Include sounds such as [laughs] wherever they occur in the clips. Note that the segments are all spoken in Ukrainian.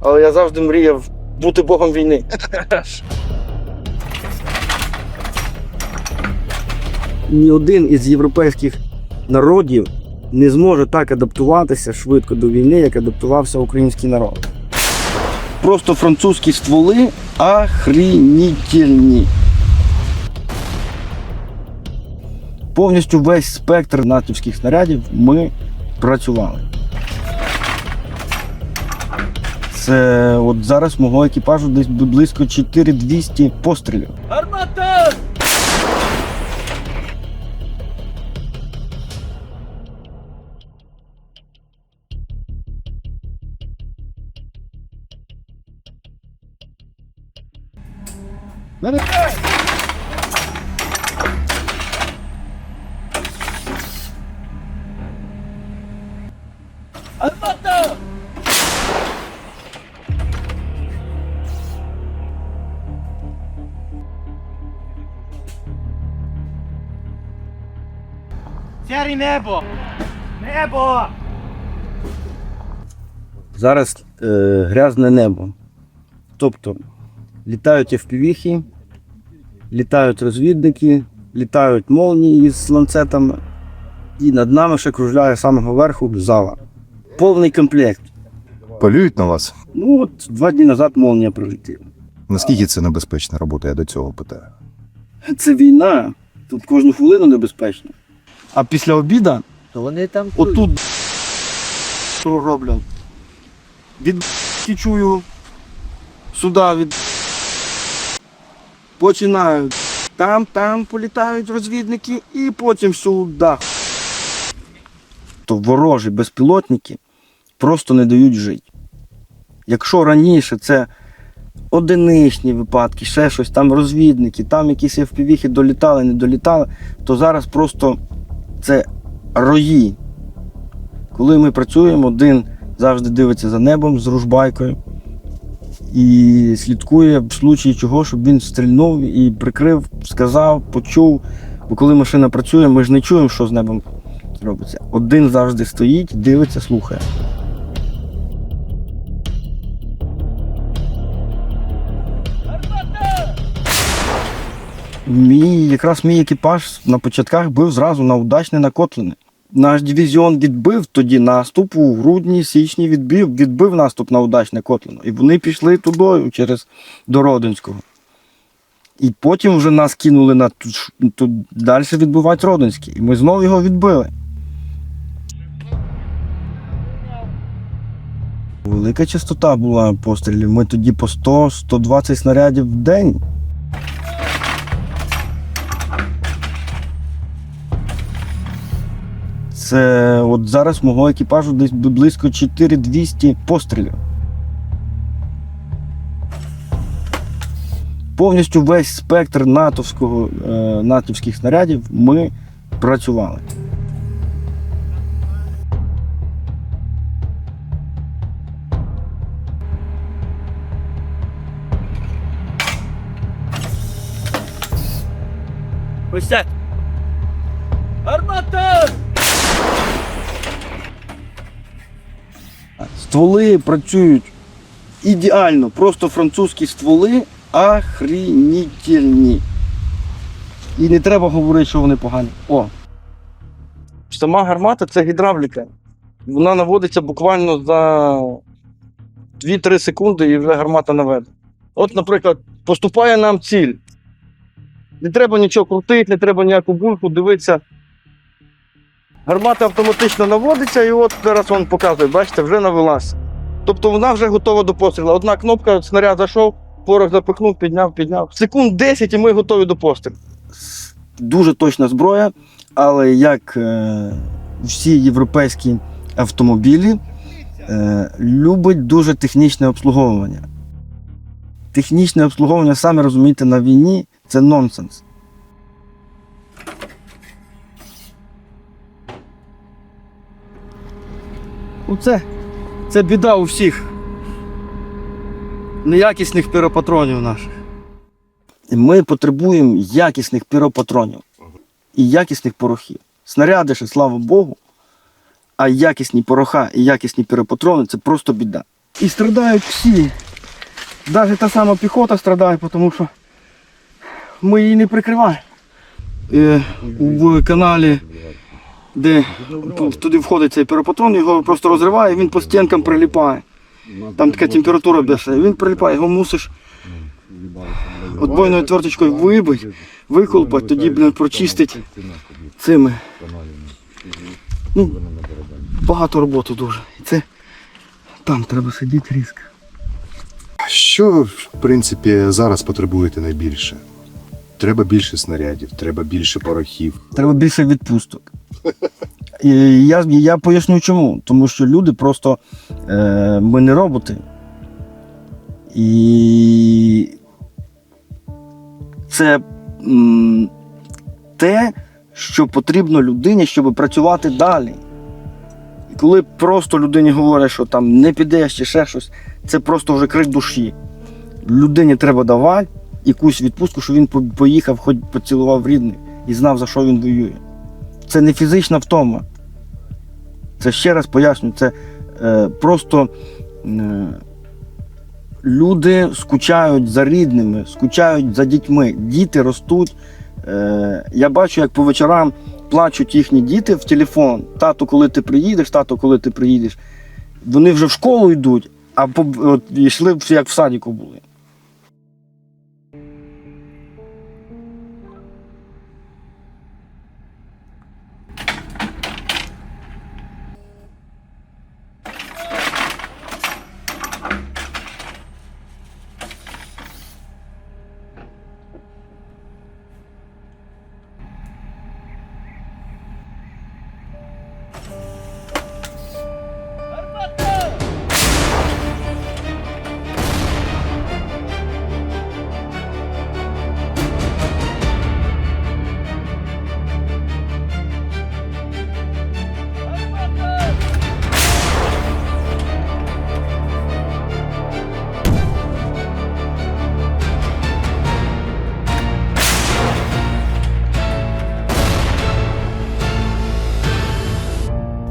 але я завжди мріяв бути богом війни. Ні один із європейських народів не зможе так адаптуватися швидко до війни, як адаптувався український народ. Просто французькі стволи охренітельні. Повністю весь спектр натівських снарядів ми працювали. Це от зараз мого екіпажу десь близько 4200 пострілів. Гармата! Гармата! Сярі небо! Небо! Зараз е, грязне небо. Тобто літають FPV-хи, літають розвідники, літають молнії із ланцетами, і над нами ще кружляє з самого верху зала. Повний комплект. Полюють на вас? Ну от два дні назад молнія прилетіла. Наскільки це небезпечна робота, я до цього питаю. Це війна. Тут кожну хвилину небезпечно. А після обіду То вони там отут що роблять. Від чую сюди від починають. Там, там політають розвідники і потім сюди. То ворожі безпілотники просто не дають жити. Якщо раніше це одиничні випадки, ще щось, там розвідники, там якісь FPV-хи долітали, не долітали, то зараз просто це рої. Коли ми працюємо, один завжди дивиться за небом з ружбайкою і слідкує в случаї чого, щоб він стрільнув і прикрив, сказав, почув. Бо коли машина працює, ми ж не чуємо, що з небом робиться. Один завжди стоїть, дивиться, слухає. Мій, якраз мій екіпаж на початках бив зразу на удачне накотлене. Наш дивізіон відбив тоді наступ у грудні, січні відбив, відбив наступ на удачне котлено. І вони пішли тудою через до Родинського. І потім вже нас кинули на тут, тут далі відбивати Родинський. І ми знову його відбили. Велика частота була пострілів. Ми тоді по 100-120 снарядів в день. Це от зараз мого екіпажу десь близько 4200 пострілів. Повністю весь спектр натовського, е, натівських снарядів ми працювали. Ось так. Гармата! Стволи працюють ідеально, просто французькі стволи охренітельні. І не треба говорити, що вони погані. О. Сама гармата це гідравліка. Вона наводиться буквально за 2-3 секунди і вже гармата наведена. От, наприклад, поступає нам ціль. Не треба нічого крутити, не треба ніяку бульку, дивитися. Гармата автоматично наводиться, і от зараз він показує, бачите, вже навелася. Тобто вона вже готова до пострілу. Одна кнопка, снаряд зайшов, порох запихнув, підняв, підняв. Секунд 10 і ми готові до пострілу. Дуже точна зброя, але як е, всі європейські автомобілі, е, любить дуже технічне обслуговування. Технічне обслуговування, самі розумієте, на війні це нонсенс. Оце це біда у всіх неякісних піропатронів наших. Ми потребуємо якісних піропатронів і якісних порохів. Снаряди ще, слава Богу, а якісні пороха і якісні піропатрони це просто біда. І страдають всі. Навіть та сама піхота страдає, тому що ми її не прикриваємо. Е, в каналі, де туди входить цей перопатрон, його просто розриває, він по стінкам приліпає. Там така температура бешена. Він приліпає, його мусиш отбойною тверточкою вибити, виколпати, тоді блін, прочистити цими. Ну, багато роботи дуже. І це там треба сидіти різко. Що, в принципі, зараз потребуєте найбільше? Треба більше снарядів, треба більше порохів. Треба більше відпусток. [laughs] І я, я поясню чому. Тому що люди просто е, ми не роботи. І це м, те, що потрібно людині, щоб працювати далі. І коли просто людині говорять, що там не підеш чи ще щось, це просто вже крик душі. Людині треба давати якусь відпустку, щоб він поїхав, хоч поцілував рідних і знав, за що він воює. Це не фізична втома. Це ще раз поясню, це е, просто е, люди скучають за рідними, скучають за дітьми. Діти ростуть. Е, я бачу, як по вечорам плачуть їхні діти в телефон. Тато, коли ти приїдеш, тато, коли ти приїдеш. Вони вже в школу йдуть, а по, от, йшли як в садіку були.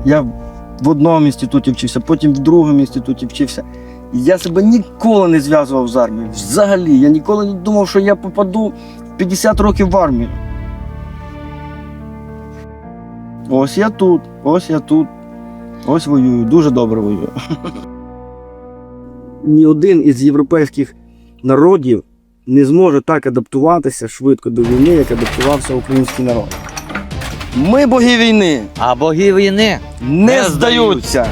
Я в одному інституті вчився, потім в другому інституті вчився. Я себе ніколи не зв'язував з армією. Взагалі, я ніколи не думав, що я попаду в 50 років в армію. Ось я тут, ось я тут, ось воюю, дуже добре воюю. [laughs] Ні один із європейських народів не зможе так адаптуватися швидко до війни, як адаптувався український народ. Ми боги війни А боги війни. не, Не здаються.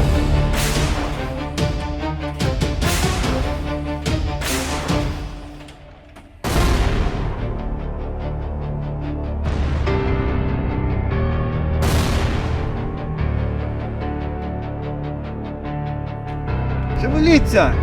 Шевеліться!